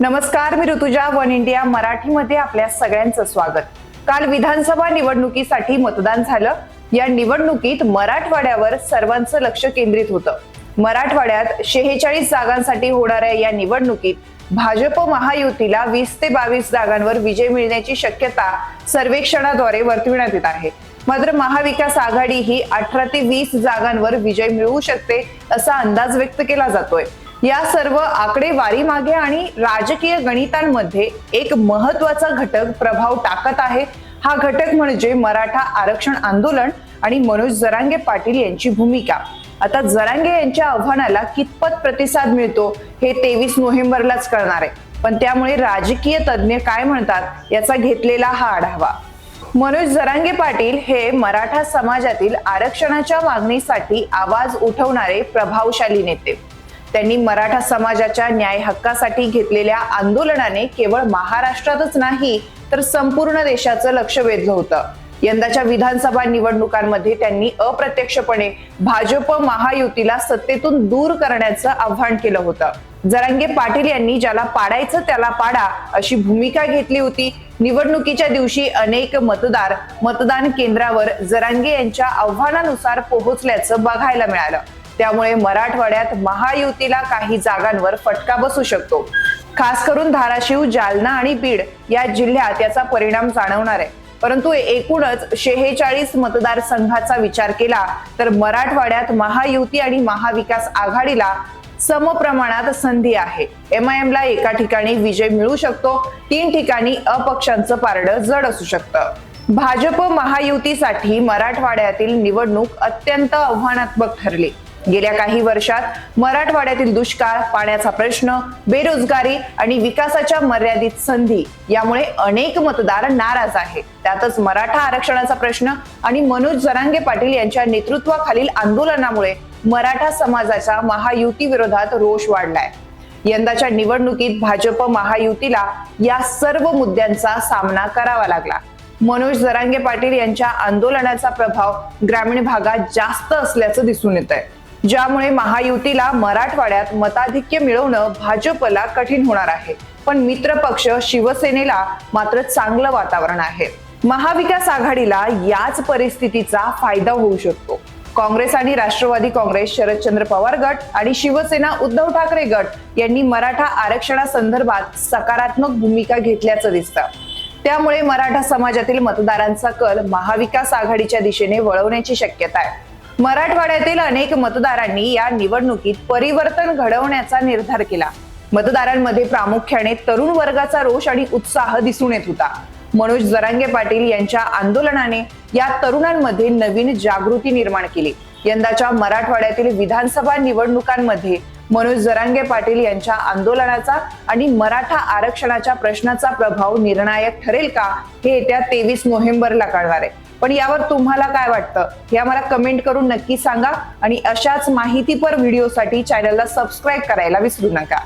नमस्कार मी Rutuja one India मराठीमध्ये आपल्या सगळ्यांचं स्वागत. काल विधानसभा निवडणुकीसाठी मतदान झालं. या निवडणुकीत मराठवाड्यावर सर्वांचं लक्ष केंद्रित होतं. मराठवाड्यात शेहेचाळीस जागांसाठी होणाऱ्या या निवडणुकीत भाजप महायुतीला वीस ते बावीस जागांवर विजय मिळण्याची शक्यता सर्वेक्षणाद्वारे वर्तविण्यात येत आहे. मात्र महाविकास आघाडी ही अठरा ते वीस जागांवर विजय मिळवू शकते असा अंदाज व्यक्त केला जातोय. या सर्व आकडेवारी मागे आणि राजकीय गणितांमध्ये एक महत्त्वाचा घटक प्रभाव टाकत आहे. हा घटक म्हणजे मराठा आरक्षण आंदोलन आणि मनोज जरांगे पाटील यांची भूमिका. आता जरांगे यांच्या आव्हानाला कितपत प्रतिसाद मिळतो हे तेवीस नोव्हेंबरलाच कळणार आहे. पण त्यामुळे राजकीय तज्ज्ञ काय म्हणतात याचा घेतलेला हा आढावा. मनोज जरांगे पाटील हे मराठा समाजातील आरक्षणाच्या मागणीसाठी आवाज उठवणारे प्रभावशाली नेते. त्यांनी मराठा समाजाच्या न्याय हक्कासाठी घेतलेल्या आंदोलनाने केवळ महाराष्ट्रातच नाही तर संपूर्ण देशाचं लक्ष वेधलं होतं. यंदाच्या विधानसभा निवडणुकांमध्ये त्यांनी अप्रत्यक्षपणे भाजप महायुतीला सत्तेतून दूर करण्याचं आव्हान केलं होतं. जरांगे पाटील यांनी ज्याला पाडायचं त्याला पाडा अशी भूमिका घेतली होती. निवडणुकीच्या दिवशी अनेक मतदार मतदान केंद्रावर जरांगे यांच्या आव्हानानुसार पोहोचल्याचं बघायला मिळालं. त्यामुळे मराठवाड्यात महायुतीला काही जागांवर फटका बसू शकतो. खास करून धाराशिव जालना आणि बीड या जिल्ह्यात याचा परिणाम जाणवणार आहे. परंतु एकूणच शेहेचाळीस मतदारसंघाचा विचार केला तर मराठवाड्यात महायुती आणि महाविकास आघाडीला समप्रमाणात संधी आहे. एम आय एम ला एका ठिकाणी विजय मिळू शकतो तीन ठिकाणी अपक्षांचं पारडं जड असू शकतं. भाजप महायुतीसाठी मराठवाड्यातील निवडणूक अत्यंत आव्हानात्मक ठरली. गेल्या काही वर्षात मराठवाड्यातील दुष्काळ पाण्याचा प्रश्न बेरोजगारी आणि विकासाच्या मर्यादित संधी यामुळे अनेक मतदार नाराज आहेत. त्यातच मराठा आरक्षणाचा प्रश्न आणि मनोज जरांगे पाटील यांच्या नेतृत्वाखालील आंदोलनामुळे मराठा समाजाचा महायुती विरोधात रोष वाढलाय. यंदाच्या निवडणुकीत भाजप महायुतीला या सर्व मुद्द्यांचा सामना करावा लागला. मनोज जरांगे पाटील यांच्या आंदोलनाचा प्रभाव ग्रामीण भागात जास्त असल्याचं दिसून येत आहे ज्यामुळे महायुतीला मराठवाड्यात मताधिक्य मिळवणं भाजपला कठीण होणार आहे. पण मित्र पक्ष शिवसेनेला मात्र चांगलं वातावरण आहे. महाविकास आघाडीला याच परिस्थितीचा फायदा होऊ शकतो. काँग्रेस आणि राष्ट्रवादी काँग्रेस शरदचंद्र पवार गट आणि शिवसेना उद्धव ठाकरे गट यांनी मराठा आरक्षणासंदर्भात सकारात्मक भूमिका घेतल्याचं दिसतं. त्यामुळे मराठा समाजातील मतदारांचा कल महाविकास आघाडीच्या दिशेने वळवण्याची शक्यता आहे. मराठवाड्यातील अनेक मतदारांनी या निवडणुकीत परिवर्तन घडवण्याचा निर्धार केला. मतदारांमध्ये प्रामुख्याने तरुण वर्गाचा रोष आणि उत्साह दिसून येत होता. मनोज जरांगे पाटील यांच्या आंदोलनाने या तरुणांमध्ये नवीन जागृती निर्माण केली. यंदाच्या मराठवाड्यातील विधानसभा निवडणुकांमध्ये मनोज जरांगे पाटील यांच्या आंदोलनाचा आणि मराठा आरक्षणाच्या प्रश्नाचा प्रभाव निर्णायक ठरेल का हे येत्या तेवीस नोव्हेंबरला कळणार आहे. पण यावर तुम्हाला काय वाटतं? हे आम्हाला कमेंट करून नक्की सांगा आणि अशाच माहितीपर व्हिडिओसाठी चॅनलला सबस्क्राईब करायला विसरू नका.